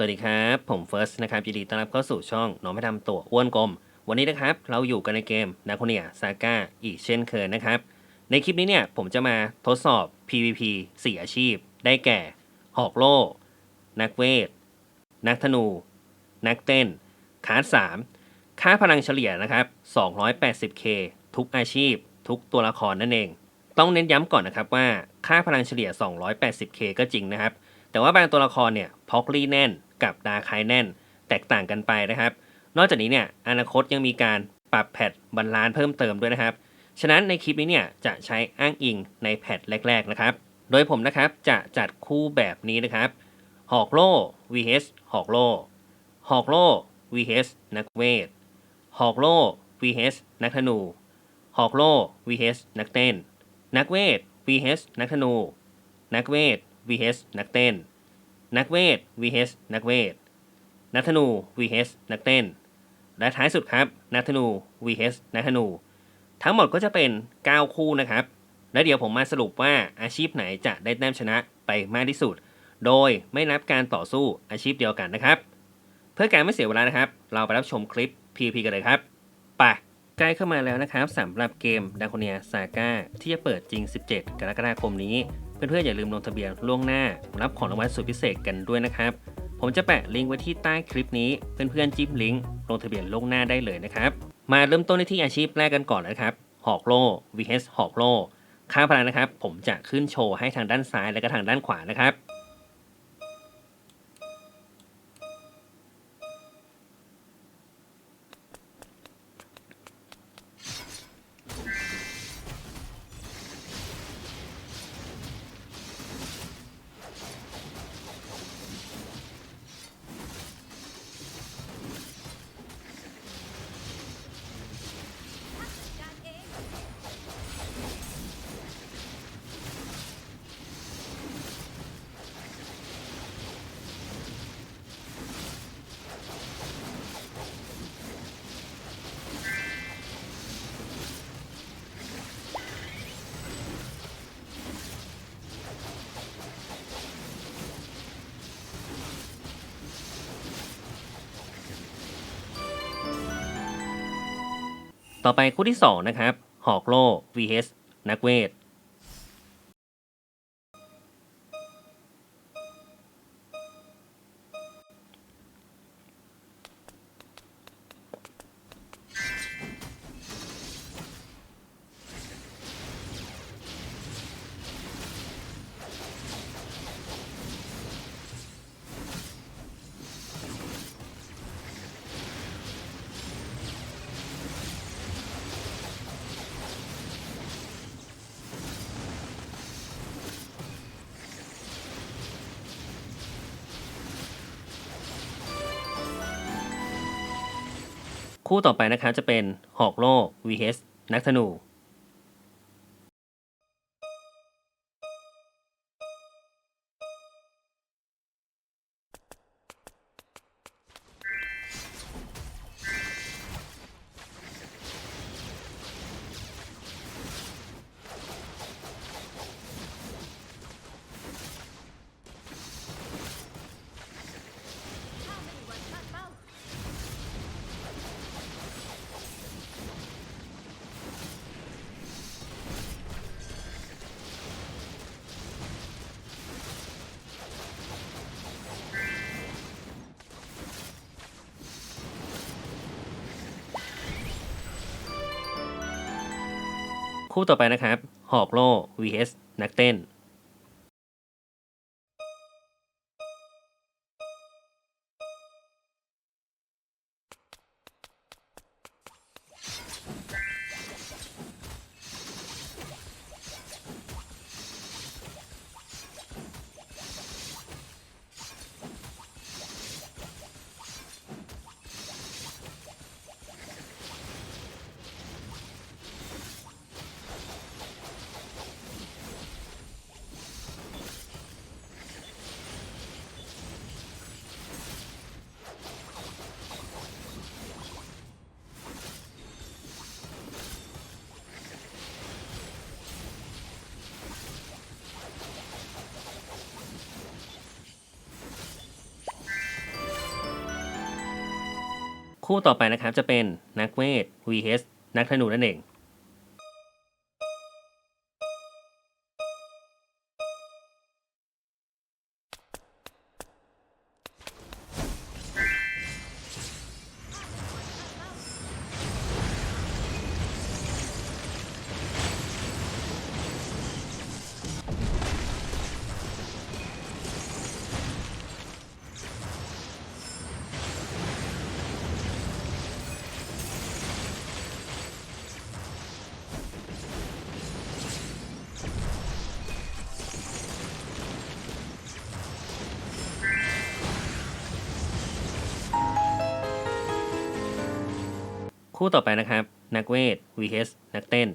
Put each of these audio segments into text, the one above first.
สวัสดีครับ ผมเฟิร์สนะครับยินดีต้อนรับเข้าสู่ช่องน้องไม่ทำตัวอ้วนกลม วันนี้นะครับ เราอยู่กันในเกมนาโคเนียซาก้าอีกเช่นเคยนะครับ ในคลิปนี้เนี่ย ผมจะมาทดสอบ PVP 4 อาชีพ ได้แก่ หอกโล่ นักเวท นักธนู นักเต้นคาร์ด3 ค่าพลังเฉลี่ยนะครับ 280k ทุกอาชีพ ทุกตัวละครนั่นเอง ต้องเน้นย้ำก่อนนะครับว่าค่าพลังเฉลี่ย 280k ก็จริงนะครับ แต่ว่าบางตัวละครเนี่ยพอกลี่แน่น กับดาคายแน่นแตกต่างกันไปนะครับ นอกจากนี้เนี่ยอนาคตยังมีการปรับแพทบรรลานเพิ่มเติมด้วยนะครับ ฉะนั้นในคลิปนี้เนี่ยจะใช้อ้างอิงในแพทแรก ๆนะครับ โดยผมนะครับจะจัดคู่แบบนี้นะครับ หอกโล่ vs หอกโล่หอกโล่ vs นักเวท หอกโล่ vs นักธนู หอกโล่ vs นักเต้น นักเวท vs นักธนู นักเวท vs นักเต้น นักเวท vs นักเวท นักธนู vs นักเต้น และท้ายสุดครับ นักธนู vs นักธนู ทั้งหมดก็จะเป็น 9 คู่นะครับ และเดี๋ยวผมมาสรุปว่าอาชีพไหนจะได้แต้มชนะไปมากที่สุด โดยไม่นับการต่อสู้อาชีพเดียวกันนะครับ เพื่อการไม่เสียเวลานะครับ เราไปรับชมคลิป PVP กันเลยครับไปใกล้เข้ามาแล้วนะครับสำหรับเกมดาโคเนียซาก้าที่จะเปิดจริง 17 กรกฎาคมนี้ เพื่อนๆอย่าลืมลงทะเบียนล่วงหน้า รับของรางวัลสุดพิเศษกันด้วยนะครับ ผมจะแปะลิงก์ไว้ที่ใต้คลิปนี้ เพื่อนๆจิ้มลิงก์ลงทะเบียนล่วงหน้าได้เลยนะครับ มาเริ่มต้นที่อาชีพแรกกันก่อนนะครับ หอกโล่ vs หอกโล่ ค่าพลังนะครับ ผมจะขึ้นโชว์ให้ทางด้านซ้ายและก็ทางด้านขวานะครับ ต่อไปคู่ที่ 2 นะครับ หอกโล่ vs นักเวท คู่ต่อไปนะครับจะเป็นหอกโล่ vs นักธนู คู่ต่อไปนะครับ หอกโล่ vs นักเต้น คู่ต่อไปนะครับจะเป็นนักเวท vs นักธนูนั่นเอง คู่ต่อไปนะครับ นักเวท vs นักเต้น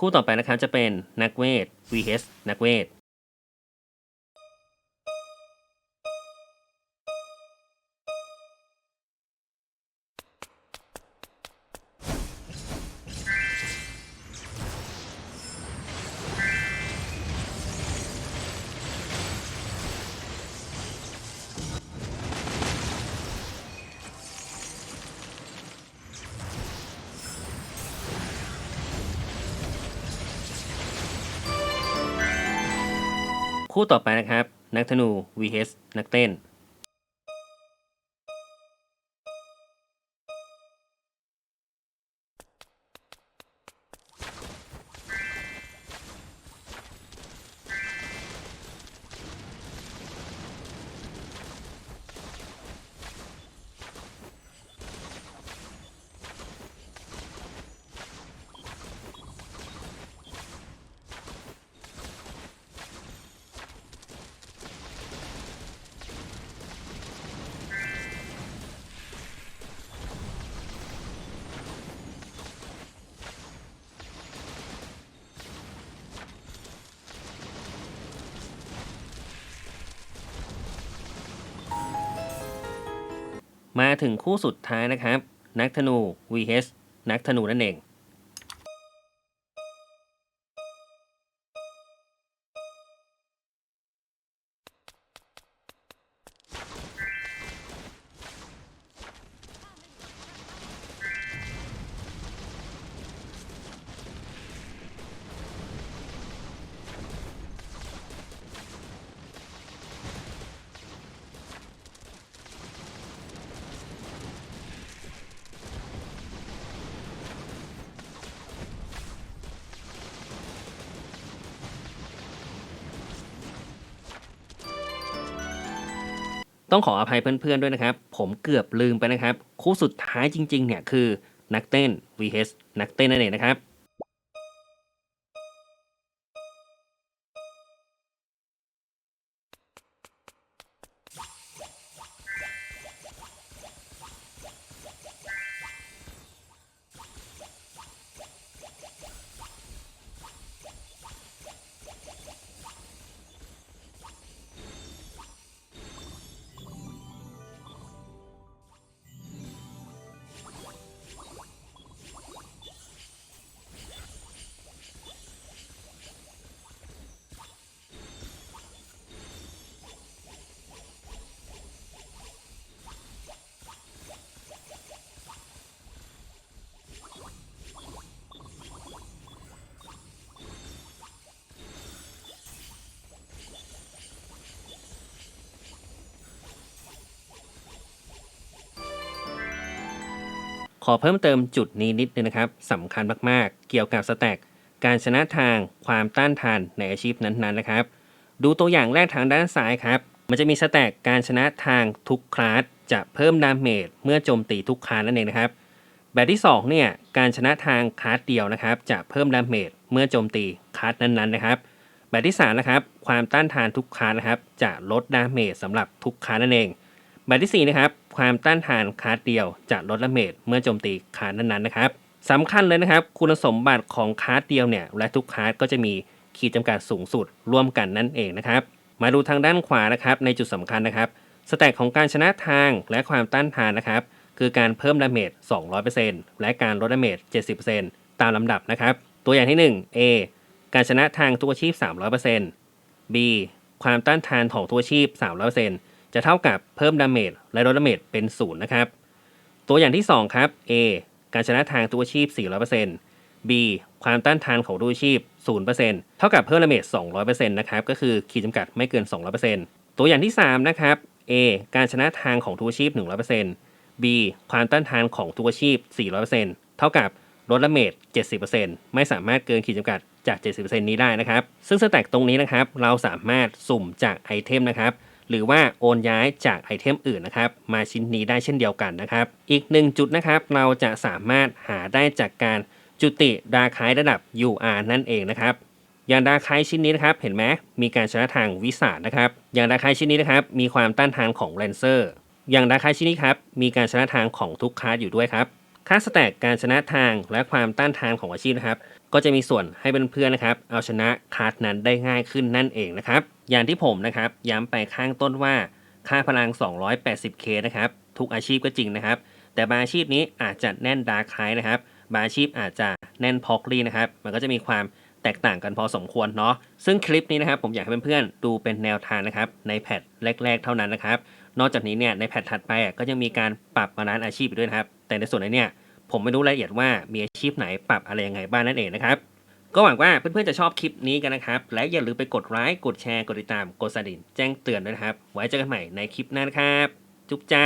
คู่ต่อไปนะครับจะเป็นนักเวท vs นักเวท คู่ต่อไปนะครับ นักธนู vs นักเต้น มาถึงคู่สุดท้ายนะครับ นักธนู vs นักธนูนั่นเอง ต้องขออภัยเพื่อนๆด้วยนะครับ ผมเกือบลืมไปนะครับ คู่สุดท้ายจริงๆเนี่ยคือนักเต้น vs นักเต้นนั่นเองนะครับ ขอเพิ่มเติมจุดนี้นิดนึงนะครับสำคัญมากๆ เกี่ยวกับสแต็กการชนะทางความต้านทานในอาชีพนั้นๆนะครับ ดูตัวอย่างแรกทางด้านซ้ายครับ มันจะมีสแต็กการชนะทางทุกคลาสจะเพิ่มดาเมจเมื่อโจมตีทุกคลาสนั่นเองนะครับ แบบที่2เนี่ยการชนะทางคลาสเดียวนะครับ จะเพิ่มดาเมจเมื่อโจมตีคลาสนั้นๆนะครับ แบบที่3นะครับความต้านทานทุกคลาร์ดนะครับ จะลดดาเมจสำหรับทุกคาร์ดนั่นเองแบบที่4นะครับ ความต้านทานคาร์ดเดียวจะลดดาเมจเมื่อโจมตีคาร์ดนั้นๆนะครับสำคัญเลยนะครับ คุณสมบัติของคาร์ดเดียวเนี่ยและทุกคาร์ดก็จะมีขีดจำกัดสูงสุดร่วมกันนั่นเองนะครับ มาดูทางด้านขวานะครับ ในจุดสำคัญนะครับสแต็กของการชนะทางและความต้านทานนะครับ คือการเพิ่มดาเมจ 200%และการลดดาเมจ 70%ตามลำดับนะครับ ตัวอย่างที่ 1 A การชนะทางทุกอาชีพ 300% B ความต้านทานของทุกอาชีพ 300% จะเท่ากับเพิ่มดาเมจและลดดาเมจเป็น0นะครับ ตัวอย่างที่ 2 ครับ A การชนะทางทุกอาชีพ 400% B ความต้านทานของทุกอาชีพ 0%เท่ากับเพิ่มดาเมจ 200%นะครับ ก็คือขีดจำกัดไม่เกิน 200%ตัวอย่างที่ 3 นะครับ A การชนะทางของทุกอาชีพ 100% B ความต้านทานของทุกอาชีพ 400%เท่ากับลดดาเมจ70%ไม่สามารถเกินขีดจำกัดจาก 70%นี้ได้นะครับ ซึ่งสแต็กตรงนี้นะครับ เราสามารถสุ่มจากไอเทมนะครับ หรือว่าโอนย้ายจากไอเทมอื่นนะครับ มาชิ้นนี้ได้เช่นเดียวกันนะครับ อีกหนึ่งจุดนะครับเราจะสามารถหาได้จากการจุติดาคายระดับ UR นั่นเองนะครับอย่างดาคายชิ้นนี้นะครับ เห็นไหมมีการชนะทางวิสานะครับอย่างดาคายชิ้นนี้นะครับ มีความต้านทานของแลนเซอร์ อย่างดาคายชิ้นนี้ครับ มีการชนะทางของทุกคลาสอยู่ด้วยครับค่าสแต็กการชนะทางและความต้านทานของอาชีพนะครับ ก็จะมีส่วนให้เพื่อนๆนะครับ เอาชนะคลาสนั้นได้ง่ายขึ้นนั่นเองนะครับ อย่างที่ผมนะครับย้ำไปข้างต้นว่าค่าพลัง 280k นะครับทุกอาชีพก็จริงนะครับ แต่บางอาชีพนี้อาจจะแน่นดาร์คไฮนะครับบางอาชีพอาจจะแน่นพอกลีนะครับ มันก็จะมีความแตกต่างกันพอสมควรเนาะซึ่งคลิปนี้นะครับผมอยากให้เพื่อนๆดูเป็นแนวทางนะครับในแพทแรก ๆ เท่านั้นนะครับ นอกจากนี้เนี่ยในแพทถัดไปก็ยังมีการปรับบาลานซ์อาชีพอีกด้วยนะครับ แต่ในส่วนนี้เนี่ยผมไม่รู้รายละเอียดว่ามีอาชีพไหนปรับอะไรยังไงบ้างนั่นเองนะครับ ก็หวังว่าเพื่อนๆจะชอบคลิปนี้กันนะครับ และอย่าลืมไปกดไลค์กดแชร์กดติดตามกดสั่นแจ้งเตือนด้วยนะครับ ไว้เจอกันใหม่ในคลิปหน้านะครับ จุ๊บจ้า